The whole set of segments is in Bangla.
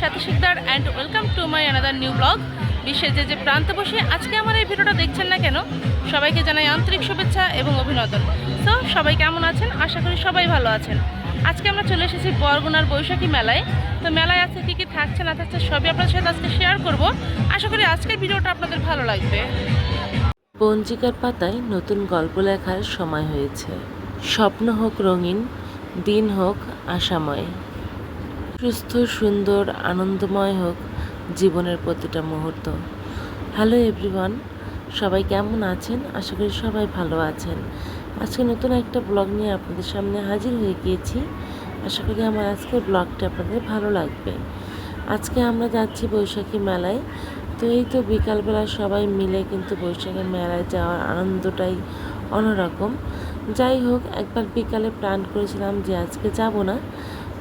Sathi Sikdar and welcome to my another new blog বিশ্বের যে যে প্রান্তে বসে আজকে আমার এই ভিডিওটা দেখছেন না কেন, সবাইকে জানাই আন্তরিক শুভেচ্ছা এবং অভিনন্দন। তো সবাই কেমন আছেন? আশা করি সবাই ভালো আছেন। আজকে আমরা চলে এসেছি বরগুনার বৈশাখী মেলায়। তো মেলায় আজকে কী কী থাকছে, না থাকছে, সবই আপনাদের সাথে আজকে শেয়ার করব। আশা করি আজকের ভিডিওটা আপনাদের ভালো লাগবে। পঞ্জিকার পাতায় নতুন গল্প লেখার সময় হয়েছে। স্বপ্ন হোক রঙিন, দিন হোক আশাময়। সুস্থ, সুন্দর, আনন্দময় হোক জীবনের প্রতিটা মুহূর্ত। হ্যালো এভরিওয়ান সবাই কেমন আছেন? আশা করি সবাই ভালো আছেন। আজকে নতুন একটা ব্লগ নিয়ে আপনাদের সামনে হাজির হয়ে গিয়েছি। আশা করি আমার আজকের ব্লগটা আপনাদের ভালো লাগবে। আজকে আমরা যাচ্ছি বৈশাখী মেলায়। তো এই তো বিকালবেলা সবাই মিলে কিন্তু বৈশাখী মেলায় যাওয়ার আনন্দটাই অন্যরকম। যাই হোক, একবার বিকালে প্ল্যান করেছিলাম যে আজকে যাব না।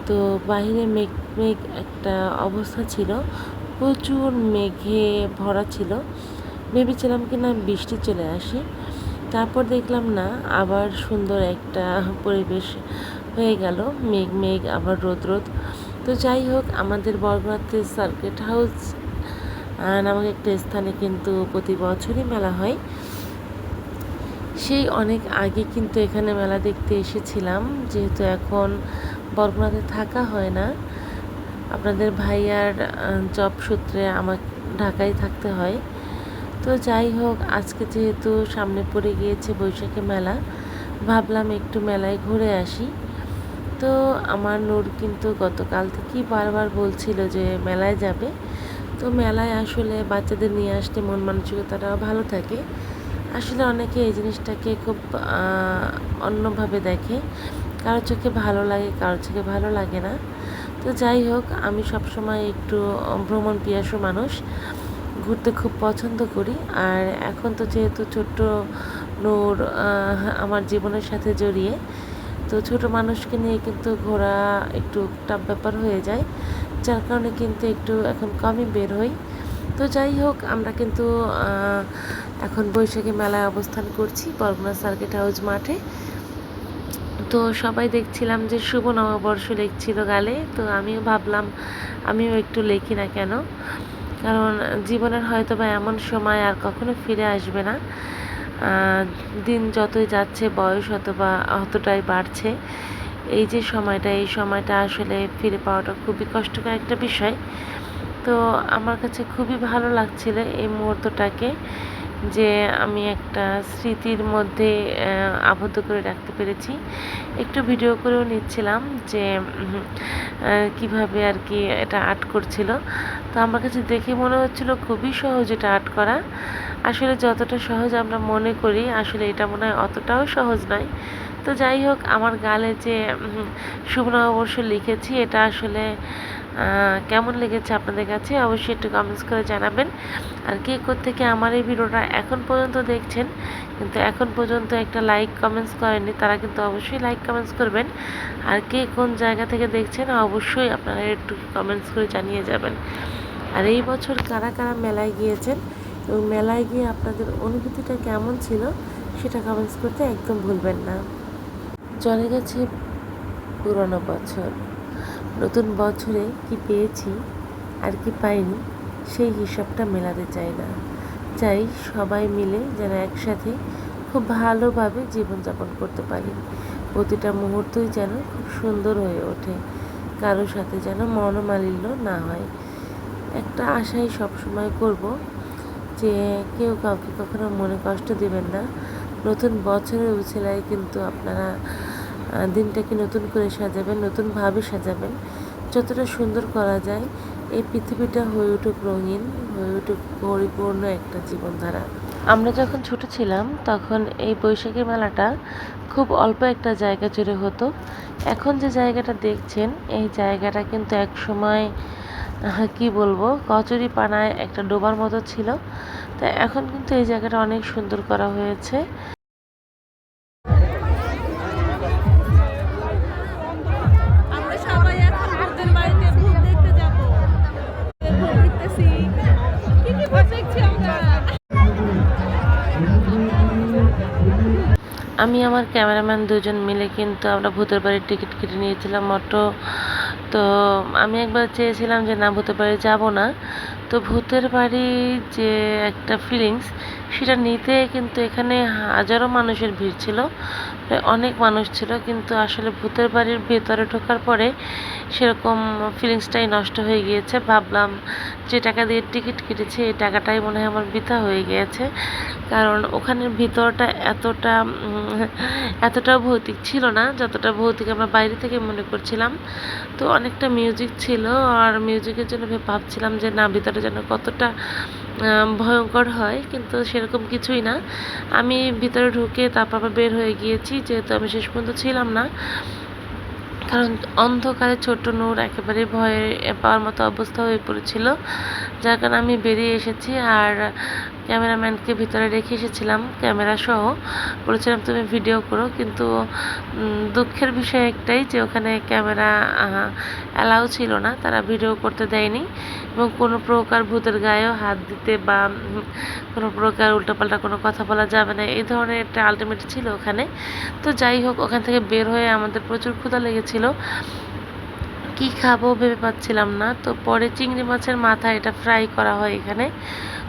তো বাইরে মেঘ মেঘ একটা অবস্থা ছিল। প্রচুর মেঘে ভরা ছিল। ভেবেছিলাম কি না বৃষ্টি চলে আসে। তারপর দেখলাম না, আবার সুন্দর একটা পরিবেশ হয়ে গেল। মেঘ মেঘ, আবার রোদ রোদ। তো যাই হোক, আমাদের বরগুনাতে সার্কিট হাউস নামক একটা স্থানে কিন্তু প্রতি বছরই মেলা হয়। সেই অনেক আগে কিন্তু এখানে মেলা দেখতে এসেছিলাম। যেহেতু এখন বরগুনাতে থাকা হয় না। আপনাদের ভাইয়ার জব সূত্রে আমার ঢাকায় থাকতে হয়। তো যাই হোক, আজকে যেহেতু সামনে পড়ে গিয়েছে বৈশাখী মেলা, ভাবলাম একটু মেলায় ঘুরে আসি। তো আমার নূর কিন্তু গতকাল থেকেই বারবার বলছিল যে মেলায় যাবে। তো মেলায় আসলে বাচ্চাদের নিয়ে আসতে মন মানসিকতাটাও ভালো থাকে। আসলে অনেকে এই জিনিসটাকে খুব অন্যভাবে দেখে। কারও চোখে ভালো লাগে কারোর চোখে ভালো লাগে না। তো যাই হোক, আমি সবসময় একটু ভ্রমণ পিয়াসু মানুষ, ঘুরতে খুব পছন্দ করি। আর এখন তো যেহেতু ছোট্ট নূর আমার জীবনের সাথে জড়িয়ে, তো ছোট মানুষকে নিয়ে কিন্তু ঘোরা একটু টাফ ব্যাপার হয়ে যায়। যার কারণে কিন্তু একটু এখন কমই বের হই। তো যাই হোক, আমরা কিন্তু এখন বৈশাখী মেলায় অবস্থান করছি বরগুনা সার্কিট হাউস মাঠে। তো সবাই দেখছিলাম যে শুভ নববর্ষ লিখছিল গালে, তো আমিও ভাবলাম আমিও একটু লিখি না কেন? কারণ জীবনের হয়তো বা এমন সময় আর কখনো ফিরে আসবে না। দিন যতই যাচ্ছে, বয়স অথবা অতটাই বাড়ছে, এই যে সময়টা, এই সময়টা আসলে ফিরে পাওয়াটা খুবই কষ্টকর একটা বিষয়। তো আমার কাছে খুবই ভালো লাগছিল এই মুহূর্তটাকে। যে আমি একটা স্মৃতির মধ্যে আবদ্ধ করে রাখতে পেরেছি। একটু ভিডিও করেও নিচ্ছিলাম যে কীভাবে আর কি এটা আর্ট করছিল। তো আমার কাছে দেখে মনে হচ্ছিল খুবই সহজ এটা আর্ট করা। আসলে যতটা সহজ আমরা মনে করি, আসলে এটা মনে হয় অতটাও সহজ নয়। তো যাই হোক, আমার গালে যে শুভ নববর্ষ লিখেছি, এটা আসলে কেমন লেগেছে আপনাদের কাছে অবশ্যই একটু কমেন্টস করে জানাবেন। আর কে থেকে আমার এই ভিডিওটা এখন পর্যন্ত দেখছেন, কিন্তু এখন পর্যন্ত একটা লাইক কমেন্টস করেননি, তারা কিন্তু অবশ্যই লাইক কমেন্টস করবেন। আর কে কোন জায়গা থেকে দেখছেন অবশ্যই আপনারা একটু কমেন্টস করে জানিয়ে যাবেন। আর এই বছর কারা কারা মেলায় গিয়েছেন এবং মেলায় গিয়ে আপনাদের অনুভূতিটা কেমন ছিল, সেটা কমেন্টস করতে একদম ভুলবেন না। চলে গেছে পুরনো বছর। নতুন বছরে কি পেয়েছি আর কি পাইনি, সেই হিসাবটা মেলাতে চাই না। চাই সবাই মিলে যেন একসাথে খুব ভালোভাবে জীবনযাপন করতে পারি। প্রতিটা মুহূর্তই যেন খুব সুন্দর হয়ে ওঠে। কারোর সাথে যেন মনোমালিন্য না হয়। একটা আশাই সবসময় করব যে কেউ কাউকে কখনো মনে কষ্ট দেবেন না। নতুন বছরের উছেলায় কিন্তু আপনারা দিনটাকে নতুন করে সাজাবেন, নতুনভাবে সাজাবেন। যতটা সুন্দর করা যায়, এই পৃথিবীটা হয়ে উঠুক রঙিন, হয়ে উঠুক পরিপূর্ণ একটা জীবনধারা। আমরা যখন ছোট ছিলাম, তখন এই বৈশাখী মেলাটা খুব অল্প একটা জায়গা জুড়ে হতো। এখন যে জায়গাটা দেখছেন, এই জায়গাটা কিন্তু এক সময় কি বলব, কচুরি পানায় একটা ডোবার মতো ছিল। তা এখন কিন্তু এই জায়গাটা অনেক সুন্দর করা হয়েছে। আমি আমার ক্যামেরাম্যান দুজন মিলে কিন্তু আমরা ভূতের বাড়ির টিকিট কেটে নিয়েছিলাম অটো তো আমি একবার চেয়েছিলাম যে না, ভূতের বাড়ি যাব না। তো ভূতের বাড়ি যে একটা ফিলিংস সেটা নিতে কিন্তু এখানে হাজারো মানুষের ভিড় ছিল অনেক মানুষ ছিল, কিন্তু আসলে ভূতের বাড়ির ভেতরে ঢোকার পরে সেরকম ফিলিংসটাই নষ্ট হয়ে গিয়েছে। ভাবলাম যে টাকা দিয়ে টিকিট কেটেছি, এই টাকাটাই মনে হয় আমার বৃথা হয়ে গিয়েছে। কারণ ওখানের ভিতরটা এতটা এতটা ভৌতিক ছিল না, যতটা ভৌতিক আমরা বাইরে থেকে মনে করছিলাম। তো অনেকটা মিউজিক ছিল আর মিউজিকের জন্য ভাবছিলাম যে না, ভিতরে যেন কতটা ভয়ঙ্কর হয়, কিন্তু সেরকম কিছুই না। আমি ভিতরে ঢুকে তারপর আবার বের হয়ে গিয়েছি, যেহেতু আমি শেষ পর্যন্ত ছিলাম না। কারণ অন্ধকারে ছোট্ট নূর একেবারে ভয়ে পাওয়ার মতো অবস্থা হয়ে পড়েছিল, যার কারণে আমি বেরিয়ে এসেছি। আর ক্যামেরাম্যানকে ভিতরে রেখে এসেছিলাম, ক্যামেরা সহ। বলেছিলাম, তুমি ভিডিও করো। কিন্তু দুঃখের বিষয় একটাই যে, ওখানে ক্যামেরা অ্যালাউ ছিল না। তারা ভিডিও করতে দেয়নি এবং কোনো প্রকার ভূতের গায়েও হাত দিতে বা কোনো প্রকার উল্টোপাল্টা কোনো কথা বলা যাবে না। এই ধরনের একটা আলটিমেট ছিল ওখানে। তো যাই হোক, ওখান থেকে বের হয়ে আমাদের প্রচুর ক্ষুধা লেগেছিল। কি খাব ভেবে পাচ্ছিলাম না। তো পরে চিংড়ি মাছের মাথা এটা ফ্রাই করা হয় এখানে।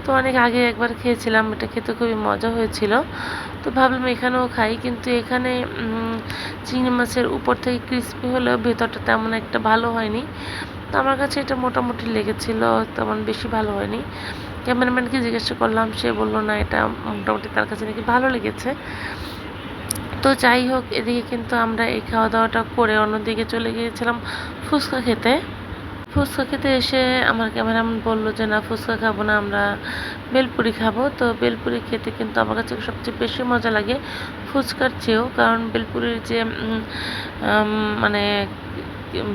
তো অনেক আগে একবার খেয়েছিলাম, এটা খেতে খুবই মজা হয়েছিল। তো ভাবলাম এখানেও খাই, কিন্তু এখানে চিংড়ি মাছের উপর থেকে ক্রিস্পি হলেও ভেতরটা তেমন একটা ভালো হয়নি। তো আমার কাছে এটা মোটামুটি লেগেছিল, তেমন বেশি ভালো হয়নি। ক্যামেরাম্যানকে জিজ্ঞাসা করলাম, সে বলল, না, এটা মোটামুটি তার কাছে নাকি ভালো লেগেছে। তো যাই হোক, এদিকে কিন্তু আমরা এই খাওয়া দাওয়াটা করে অন্যদিকে চলে গিয়েছিলাম ফুচকা খেতে। ফুচকা খেতে এসে আমার ক্যামেরাম্যান বলল যে, না, ফুচকা খাব না, আমরা বেলপুরি খাব। তো বেলপুরি খেতে কিন্তু আমার কাছে সবচেয়ে বেশি মজা লাগে ফুচকার চেয়েও, কারণ বেলপুরির যে মানে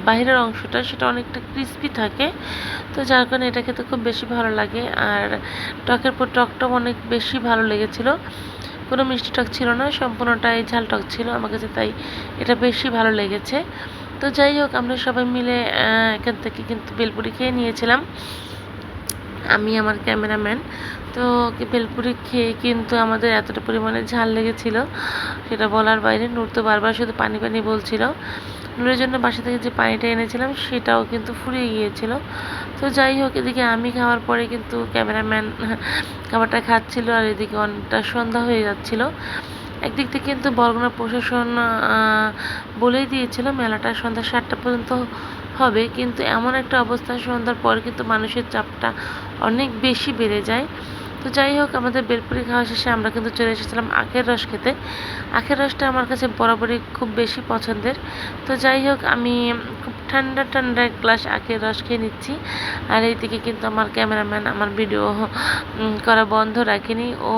বাইরের অংশটা সেটা অনেকটা ক্রিস্পি থাকে। তো যার কারণে এটা খেতে খুব বেশি ভালো লাগে। আর টকের পর টকটাও অনেক বেশি ভালো লেগেছিলো। কোনো মিষ্টি টক ছিল না, সম্পূর্ণটাই ঝাল টক ছিল। আমার কাছে তাই এটা বেশি ভালো লেগেছে। তো যাই হোক, আমরা সবাই মিলে এখান থেকে কিন্তু বেলপুরি খেয়ে নিয়েছিলাম। আমি আমার ক্যামেরাম্যান। তো বেলপুরি খেয়ে কিন্তু আমাদের এতটা পরিমাণে ঝাল লেগেছিল, সেটা বলার বাইরে নূর তো বারবার শুধু পানি পানি বলছিল। নূরের জন্য বাসা থেকে যে পানিটা এনেছিলাম, সেটাও কিন্তু ফুরিয়ে গিয়েছিল। তো যাই হোক, এদিকে আমি খাওয়ার পরে কিন্তু ক্যামেরাম্যান খাবারটা খাচ্ছিল আর এদিকে অনেকটা সন্ধ্যা হয়ে যাচ্ছিল। একদিক থেকে কিন্তু বরগুনা প্রশাসন বলেই দিয়েছিল মেলাটা সন্ধ্যা সাতটা পর্যন্ত হবে। কিন্তু এমন একটা অবস্থা সন্ধ্যার পর কিন্তু মানুষের চাপটা অনেক বেশি বেড়ে যায়। তো যাই হোক, আমাদের বেলপুরি খাওয়া শেষে আমরা কিন্তু চলে এসেছিলাম আখের রস খেতে। আখের রসটা আমার কাছে বরাবরই খুব বেশি পছন্দের। তো যাই হোক, আমি খুব ঠান্ডা ঠান্ডা এক গ্লাস আখের রস খেয়ে নিচ্ছি। আর এইদিকে কিন্তু আমার ক্যামেরাম্যান আমার ভিডিও করা বন্ধ রাখেনি। ও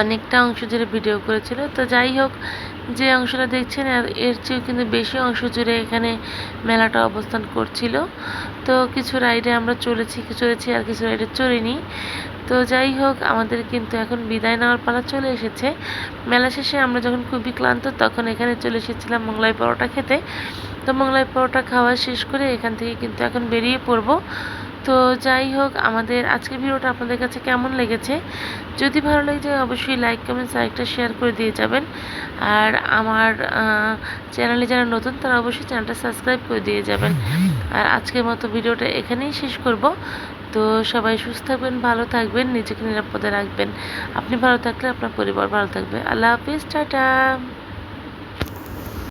অনেকটা অংশ জুড়ে ভিডিও করেছিল। তো যাই হোক, যে অংশটা দেখছেন, এর চেয়েও কিন্তু বেশি অংশ জুড়ে এখানে মেলাটা অবস্থান করছিল। তো কিছু রাইডে আমরা চলেছি চলেছি আর কিছু রাইডে চড়িনি। তো যাই হোক, আমাদের কিন্তু এখন বিদায় নেওয়ার পালা চলে এসেছে। মেলা শেষে আমরা যখন খুবই ক্লান্ত, তখন এখানে চলে এসেছিলাম মোগলাই পরোটা খেতে। তো মোগলাই পরোটা খাওয়া শেষ করে এখান থেকে কিন্তু এখন বেরিয়ে পড়ব। তো যাই হোক, আমাদের আজকের ভিডিওটা আপনাদের কাছে কেমন লেগেছে? যদি ভালো লেগে যায় অবশ্যই লাইক কমেন্ট সাইটটা শেয়ার করে দিয়ে যাবেন। আর আমার চ্যানেলে যারা নতুন, তারা অবশ্যই চ্যানেলটা সাবস্ক্রাইব করে দিয়ে যাবেন। আর আজকের মতো ভিডিওটা এখানেই শেষ করব। তো সবাই সুস্থ থাকবেন, ভালো থাকবেন, নিজেকে নিরাপদে রাখবেন। আপনি ভালো থাকলে আপনার পরিবার ভালো থাকবে। আল্লাহ হাফিজ, টাটা।